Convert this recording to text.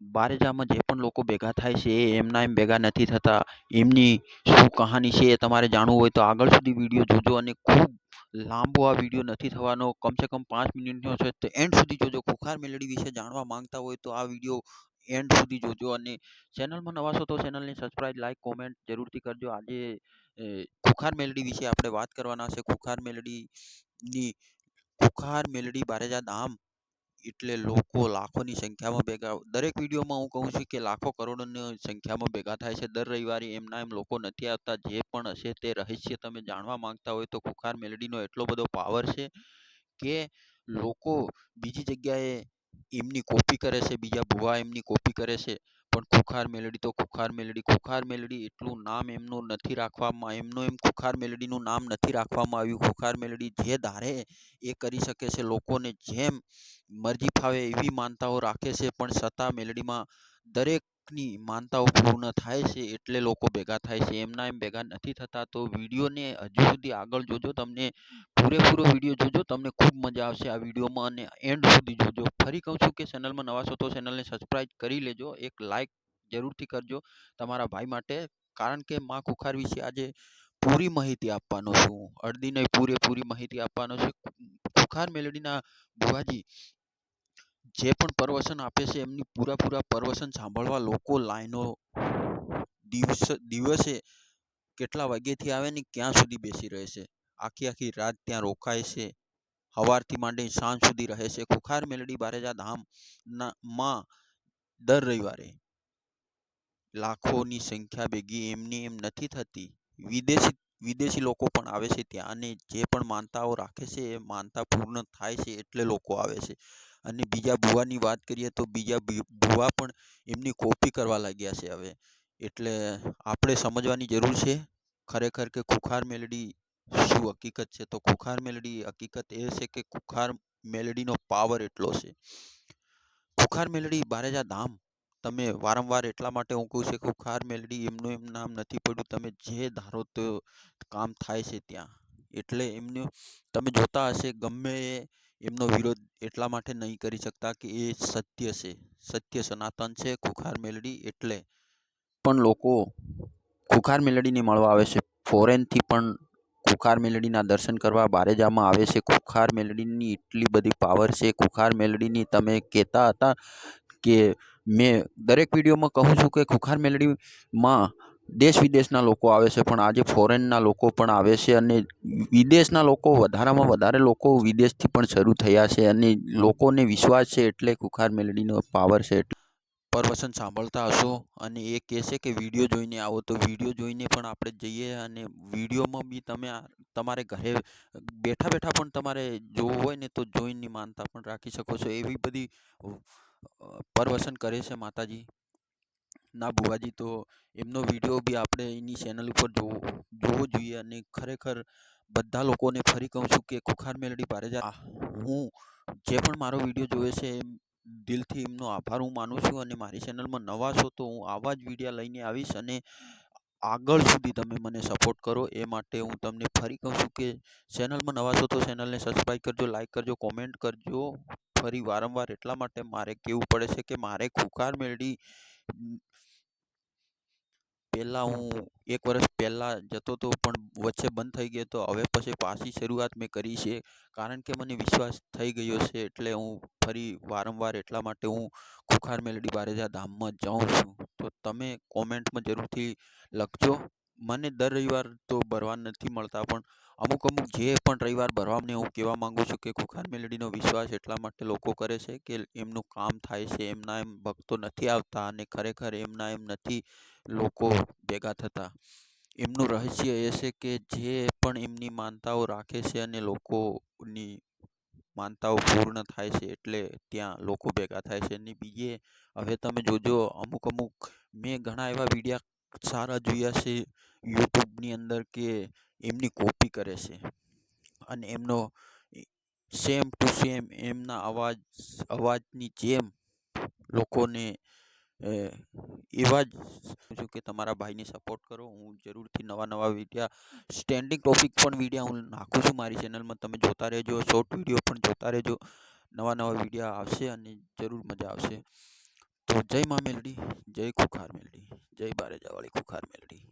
બારેજામાં જે પણ લોકો ભેગા થાય છે, એ એમના એમ ભેગા નથી થતા. એમની શું કહાની છે એ તમારે જાણવું હોય તો આગળ સુધી વીડિયો જોજો અને ખૂબ લાંબો આ વીડિયો નથી થવાનો. કમસે કમ પાંચ મિનિટનો છે તો એન્ડ સુધી જોજો. ખુખાર મેલડી વિશે જાણવા માંગતા હોય તો આ વીડિયો એન્ડ સુધી જોજો અને ચેનલમાં નવા છો તો ચેનલને સબસ્ક્રાઈબ લાઈક કોમેન્ટ જરૂરથી કરજો. આજે ખુખાર મેલડી વિશે આપણે વાત કરવાના છે. ખુખાર મેલડીની, ખુખાર મેલડી બારેજા ધામ એટલે લોકો લાખોની સંખ્યામાં ભેગા દરેક વિડીયોમાં હું કહું છું કે લાખો કરોડોની સંખ્યામાં ભેગા થાય છે. દર રવિવારે એમના એમ લોકો નથી આવતા. જે પણ હશે તે રહસ્ય તમે જાણવા માંગતા હોય તો ખુખાર મેલેડીનો એટલો બધો પાવર છે કે લોકો બીજી જગ્યાએ એમની કોપી કરે છે, બીજા ભુવા એમની કોપી કરે છે. પણ ખુખાર મેલડી તો ખુખાર મેલડી. ખુખાર મેલડી એટલું નામ એમનું નથી રાખવામાં, એમનું એમ ખુખાર મેલડીનું નામ નથી રાખવામાં આવ્યું. ખુખાર મેલડી જે ધારે એ કરી શકે છે, લોકોને જેમ મરજી ફાવે એવી માનતાઓ રાખે છે, પણ છતાં મેલડીમાં દરેકની માનતાઓ પૂર્ણ થાય છે એટલે લોકો ભેગા થાય છે. એમના એમ ભેગા નથી થતા તો વિડીયોને હજુ સુધી આગળ જોજો તમને પૂરેપૂરો વીડિયો જોજો, તમને ખૂબ મજા આવશે આ વિડીયોમાં અને એન્ડ સુધી જોજો. ફરી કહું છું કે ચેનલમાં નવા છો તો ચેનલને સબસ્ક્રાઈબ કરી લેજો, એક લાઈક જરૂરથી કરજો તમારા ભાઈ માટે. કારણ કે માં ખુખાર વિશે આજે પૂરી માહિતી આપવાનો છું. અડધી નહીં પૂરેપૂરી માહિતી આપવાનો છે. ખુખાર મેલડીના બુવાજી જે પણ પ્રવચન આપે છે, એમની પૂરા પૂરા પ્રવચન સાંભળવા લોકો લાઈનો દિવસ, દિવસે કેટલા વાગ્યેથી આવે ને ક્યાં સુધી બેસી રહે છે? આખી આખી રાત ત્યાં રોકાય છે. સવારથી માંડી સાંજ સુધી રહે છે. ખુખાર મેલડી બારેજા ધામના માં દર રવિવારે લાખોની સંખ્યા ભેગી એમની એમ નથી થતી. વિદેશી વિદેશી લોકો પણ આવે છે ત્યાં અને જે પણ માનતાઓ રાખે છે એ માનતા પૂર્ણ થાય છે એટલે લોકો આવે છે. અને બીજા ભુવાની વાત કરીએ તો બીજા ભુવા પણ એમની કોપી કરવા લાગ્યા છે હવે. એટલે આપણે સમજવાની જરૂર છે, ખરેખર કે ખુખાર મેલડી શું હકીકત છે? તો ખુખાર મેલડી હકીકત એ છે કે ખુખાર મેલડીનો પાવર એટલો છે. ખુખાર મેલડી બારેજા ધામ તમે વારંવાર એટલા માટે હું કહું છું કે ખુખાર મેલડી એમનું એમ નામ નથી પડ્યું. તમે જે ધારો તો કામ થાય છે ત્યાં. એટલે એમનું તમે જોતા હશે, ગમે એ એમનો વિરોધ એટલા માટે નહીં કરી શકતા કે એ સત્ય છે. સત્ય સનાતન છે, ખુખાર મેલડી એટલે. પણ લોકો ખુખાર મેલડીને મળવા આવે છે. ફોરેનથી પણ ખુખાર મેલડીના દર્શન કરવા બારેજામાં આવે છે. ખુખાર મેલડીની એટલી બધી પાવર છે. ખુખાર મેલડીની તમે કહેતા હતા કે મેં દરેક વિડીયોમાં કહું છું કે ખુખાર મેલડીમાં દેશ વિદેશના લોકો આવે છે, પણ આજે ફોરેનના લોકો પણ આવે છે અને વિદેશના લોકો વધારામાં વધારે લોકો વિદેશથી પણ શરૂ થયા છે અને લોકોને વિશ્વાસ છે એટલે ખુખાર મેલડીનો પાવર છે એટલે. પ્રવચન સાંભળતા હશો અને એ કહે છે કે વીડિયો જોઈને આવો તો વીડિયો જોઈને પણ આપણે જઈએ અને વિડીયોમાં બી તમે તમારે ઘરે બેઠા બેઠા પણ તમારે જોવું હોય ને તો જોઈને માનતા પણ રાખી શકો છો એવી બધી અ, પ્રવચન કરે છે માતાજી. ના બુવાજી તો એમનો વીડિયો બી આપણે એની ચેનલ ઉપર જોવો જોવો જોઈએ અને ખરેખર બધા લોકોને ફરી કહું છું કે ખુખાર મેલડી પારેજા હું જે પણ મારો વીડિયો જોવે છે એમ દિલથી એમનો આભાર હું માનું છું અને મારી ચેનલમાં નવા છો તો હું આવા જ વિડીયા લઈને આવીશ અને આગળ સુધી તમે મને સપોર્ટ કરો એ માટે હું તમને ફરી કહું છું કે ચેનલમાં નવા છો તો ચેનલને સબસ્ક્રાઈબ કરજો લાઈક કરજો કોમેન્ટ કરજો. ફરી વારંવાર એટલા માટે મારે કહેવું પડે છે કે મારે ખુખાર મેળડી પહેલાં હું એક વર્ષ પહેલાં જતો હતો પણ વચ્ચે બંધ થઈ ગયો તો હવે પછી પાછી શરૂઆત મેં કરી છે. કારણ કે મને વિશ્વાસ થઈ ગયો છે એટલે હું ફરી વારંવાર એટલા માટે હું ખુખાર મેલડી બારેજા ધામમાં જાઉં છું. તો તમે કોમેન્ટમાં જરૂરથી લખજો. મને દર રવિવાર તો ભરવા નથી મળતા, પણ અમુક અમુક જે પણ રવિવાર ભરવાને હું કહેવા માંગુ છું કે ખુખાર મેલડીનો વિશ્વાસ એટલા માટે લોકો કરે છે કે એમનું કામ થાય છે, એમના એમ ભક્તો નથી આવતા અને ખરેખર એમના એમ નથી લોકો ભેગા થતા. એમનું રહસ્ય એ છે કે જે પણ એમની માનતાઓ રાખે છે અને લોકોની માનતાઓ પૂર્ણ થાય છે એટલે ત્યાં લોકો ભેગા થાય છે. અને બીજે, હવે તમે જોજો અમુક અમુક મેં ઘણા એવા વિડીયા સારા જોયા છે યુટ્યુબની અંદર કે એમની કોપી કરે છે. અને એમનો સેમ ટુ સેમ એમના અવાજ, અવાજની જેમ લોકોને એવા જ છું કે તમારા ભાઈને સપોર્ટ કરો. હું જરૂરથી નવા નવા વિડીયા સ્ટેન્ડિંગ ટોપિક પણ વિડીયા હું નાખું છું મારી ચેનલમાં તમે જોતા રહેજો શોર્ટ વીડિયો પણ જોતા રહેજો. નવા નવા વિડીયા આવશે અને જરૂર મજા આવશે. તો જય મા મેલડી જય ખુખાર મેલડી જય બારેજાવાળી ખુખાર મેલડી.